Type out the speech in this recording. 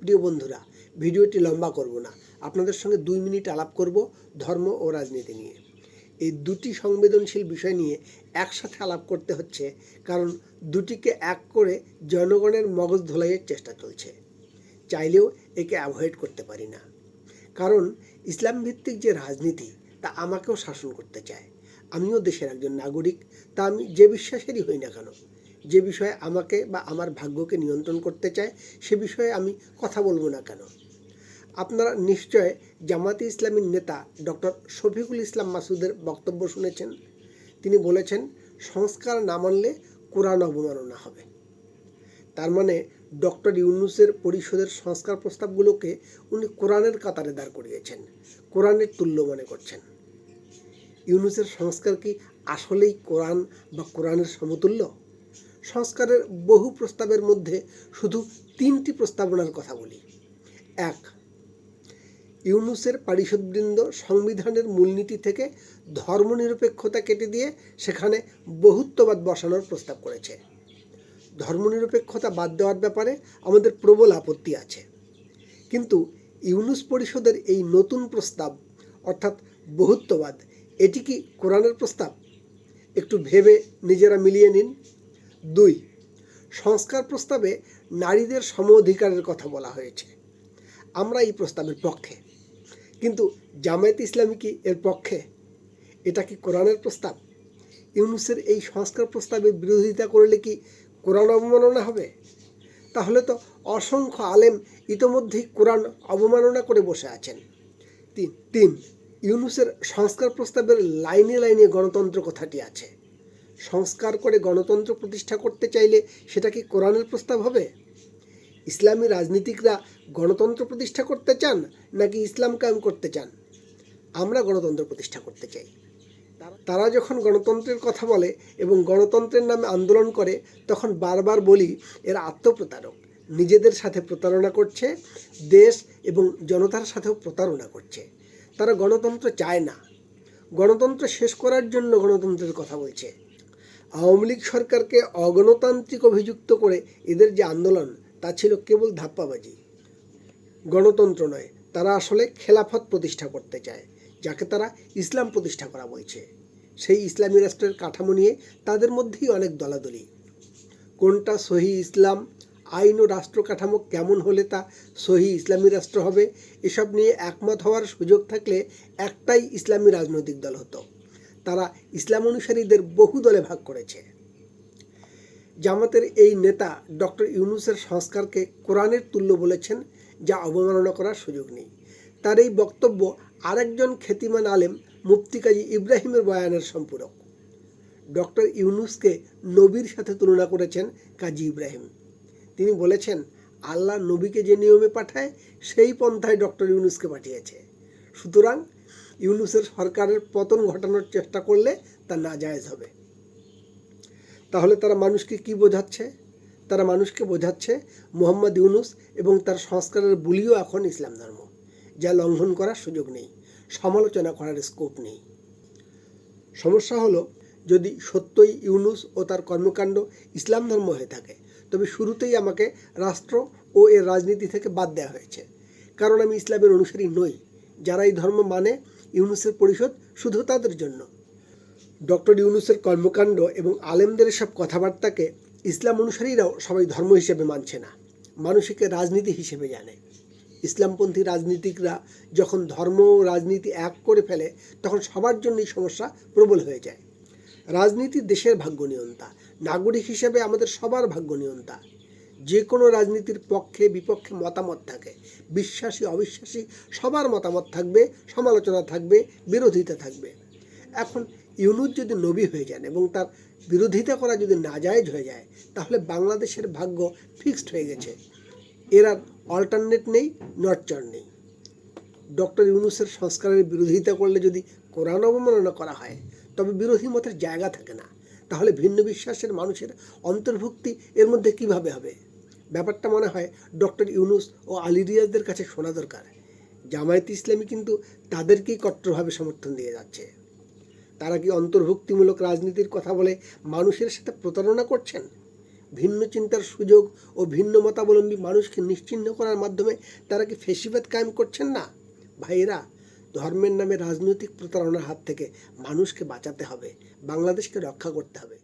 প্রিয় বন্ধুরা, ভিডিওটি লম্বা করব না। আপনাদের সঙ্গে দুই মিনিট আলাপ করব ধর্ম ও রাজনীতি নিয়ে। এই দুটি সংবেদনশীল বিষয় নিয়ে একসাথে আলাপ করতে হচ্ছে, কারণ দুটিকে এক করে জনগণের মগজ ধোলাইয়ের চেষ্টা চলছে। চাইলেও একে অ্যাভয়েড করতে পারি না। কারণ ইসলাম ভিত্তিক যে রাজনীতি, তা আমাকেও শাসন করতে চায়। আমিও দেশের একজন নাগরিক, তা আমি যে বিশ্বাসেরই হই না কেন। যে বিষয়ে আমাকে বা আমার ভাগ্যকে নিয়ন্ত্রণ করতে চায়, সে বিষয়ে আমি কথা বলব না কেন? আপনারা নিশ্চয় জামাতে ইসলামীর নেতা ডক্টর শফিকুল ইসলাম মাসুদের বক্তব্য শুনেছেন। তিনি বলেছেন, সংস্কার না মানলে কোরআন অবমাননা হবে। তার মানে ডক্টর ইউনুসের পরিষদের সংস্কার প্রস্তাবগুলোকে উনি কোরআনের কাতারে দাঁড় করিয়েছেন, কোরআনের তুল্য মনে করছেন। ইউনুসের সংস্কার কি আসলেই কোরআন বা কোরআনের সমতুল্য? সংস্কারের বহু প্রস্তাবের মধ্যে শুধু তিনটি প্রস্তাবনার কথা বলি। এক, ইউনুসের পারিষদবৃন্দ সংবিধানের মূলনীতি থেকে ধর্মনিরপেক্ষতা কেটে দিয়ে সেখানে বহুত্ববাদ বসানোর প্রস্তাব করেছে। ধর্মনিরপেক্ষতা বাদ দেওয়ার ব্যাপারে আমাদের প্রবল আপত্তি আছে। কিন্তু ইউনুস পরিষদের এই নতুন প্রস্তাব, অর্থাৎ বহুত্ববাদ, এটি কি কোরআনের প্রস্তাব? একটু ভেবে নিজেরা মিলিয়ে নিন। দুই, সংস্কার প্রস্তাবে নারীদের সম অধিকারের কথা বলা হয়েছে। আমরা এই প্রস্তাবের পক্ষে। কিন্তু জামায়াত ইসলামী কি এর পক্ষে? এটা কি কোরআনের প্রস্তাব? ইউনুসের এই সংস্কার প্রস্তাবের বিরোধিতা করলে কি কোরআন অবমাননা হবে? তাহলে তো অসংখ্য আলেম ইতোমধ্যেই কোরআন অবমাননা করে বসে আছেন। তিন তিন, ইউনুসের সংস্কার প্রস্তাবের লাইনে লাইনে গণতন্ত্র কথাটি আছে। সংস্কার করে গণতন্ত্র প্রতিষ্ঠা করতে চাইলে সেটা কি কোরআনের প্রস্তাব হবে? ইসলামী রাজনীতিকরা গণতন্ত্র প্রতিষ্ঠা করতে চান নাকি ইসলাম কায়েম করতে চান? আমরা গণতন্ত্র প্রতিষ্ঠা করতে চাই। তারা- যখন গণতন্ত্রের কথা বলে এবং গণতন্ত্রের নামে আন্দোলন করে, তখন বারবার বলি, এরা আত্মপ্রতারক। নিজেদের সাথে প্রতারণা করছে, দেশ এবং জনতার সাথেও প্রতারণা করছে। তারা গণতন্ত্র চায় না। গণতন্ত্র শেষ করার জন্য গণতন্ত্রের কথা বলছে। আওয়ামী লীগ সরকারকে অগণতান্ত্রিক অভিযুক্ত করে এদের যে আন্দোলন, তা ছিল কেবল ধাপ্পাবাজি। গণতন্ত্র নয়, তারা আসলে খেলাফত প্রতিষ্ঠা করতে চায়, যাকে তারা ইসলাম প্রতিষ্ঠা করা বলছে। সেই ইসলামী রাষ্ট্রের কাঠামো নিয়ে তাদের মধ্যেই অনেক দলাদলি। কোনটা সহি ইসলাম, আইন ও রাষ্ট্র কাঠামো কেমন হলে তা সহি ইসলামী রাষ্ট্র হবে, এসব নিয়ে একমত হওয়ার সুযোগ থাকলে একটাই ইসলামী রাজনৈতিক দল হতো। তারা ইসলাম অনুসারীদের বহু দলে ভাগ করেছে। জামাতের এই নেতা ডক্টর ইউনুসের সংস্কারকে কোরআনের তুল্য বলেছেন, যা অবমাননা করার সুযোগ নেই। তার এই বক্তব্য আরেকজন খ্যাতিমান আলেম, মুফতি কাজী ইব্রাহিমের বয়ানের সম্পূরক। ডক্টর ইউনুসকে নবীর সাথে তুলনা করেছেন কাজী ইব্রাহিম। তিনি বলেছেন, আল্লাহ নবীকে যে নিয়মে পাঠায়, সেই পন্থায় ডক্টর ইউনুসকে পাঠিয়েছে। সুতরাং ইউনুসের সরকারের পতন ঘটানোর চেষ্টা করলে তা নাজায়েজ হবে। তাহলে তারা মানুষকে কি বোঝাচ্ছে? তারা মানুষকে বোঝাচ্ছে মোহাম্মদ ইউনুস এবং তার সংস্কারের বুলিও এখন ইসলাম ধর্ম, যা লঙ্ঘন করার সুযোগ নেই, সমালোচনা করার স্কোপ নেই। সমস্যা হলো, যদি সত্যই ইউনুস ও তার কর্মকাণ্ড ইসলাম ধর্ম হয়ে থাকে, তবে শুরুতেই আমাকে রাষ্ট্র ও এর রাজনীতি থেকে বাদ দেওয়া হয়েছে। কারণ আমি ইসলামের অনুসারী নই, যারা এই ধর্ম মানে ইউনুসের পরিষদ শুধু তাদের জন্য। ডক্টর ইউনুসের কর্মকাণ্ড এবং আলেমদের সব কথাবার্তাকে ইসলাম অনুসারীরাও সবাই ধর্ম হিসেবে মানছে না। মানুষকে রাজনীতি হিসেবে জানে। ইসলামপন্থী রাজনীতিকরা যখন ধর্ম ও রাজনীতি এক করে ফেলে, তখন সবার জন্যই সমস্যা প্রবল হয়ে যায়। রাজনীতি দেশের ভাগ্য নিয়ন্তা। নাগরিক হিসেবে আমাদের সবার ভাগ্য নিয়ন্তা। যে কোনো রাজনীতির পক্ষে বিপক্ষে মতামত থাকে। বিশ্বাসী, অবিশ্বাসী, সবার মতামত থাকবে, সমালোচনা থাকবে, বিরোধিতা থাকবে। এখন ইউনুস যদি নবী হয়ে যান এবং তার বিরোধিতা করা যদি নাজায়েজ হয়ে যায়, তাহলে বাংলাদেশের ভাগ্য ফিক্সড হয়ে গেছে। এর আর অল্টারনেট নেই নটচর নেই। ডক্টর ইউনুসের সংস্কারের বিরোধিতা করলে যদি কোরআন অবমাননা করা হয়, তবে বিরোধী মতের জায়গা থাকে না। তাহলে ভিন্ন বিশ্বাসের মানুষের অন্তর্ভুক্তি এর মধ্যে কীভাবে হবে? ব্যাপারটা মনে হয় ডক্টর ইউনুস ও আলী রিয়াজদের কাছে শোনা দরকার। জামায়াত ইসলামী কিন্তু তাদেরকেই কট্টরভাবে সমর্থন দিয়ে যাচ্ছে। তারা কি অন্তর্ভুক্তিমূলক রাজনীতির কথা বলে মানুষের সাথে প্রতারণা করছেন? ভিন্ন চিন্তার সুযোগ ও ভিন্ন মতাবলম্বী মানুষকে নিশ্চিহ্ন করার মাধ্যমে তারা কি ফেসিবাদ কায়েম করছেন না? ভাইয়েরা, ধর্মের নামে রাজনৈতিক প্রতারণার হাত থেকে মানুষকে বাঁচাতে হবে, বাংলাদেশকে রক্ষা করতে হবে।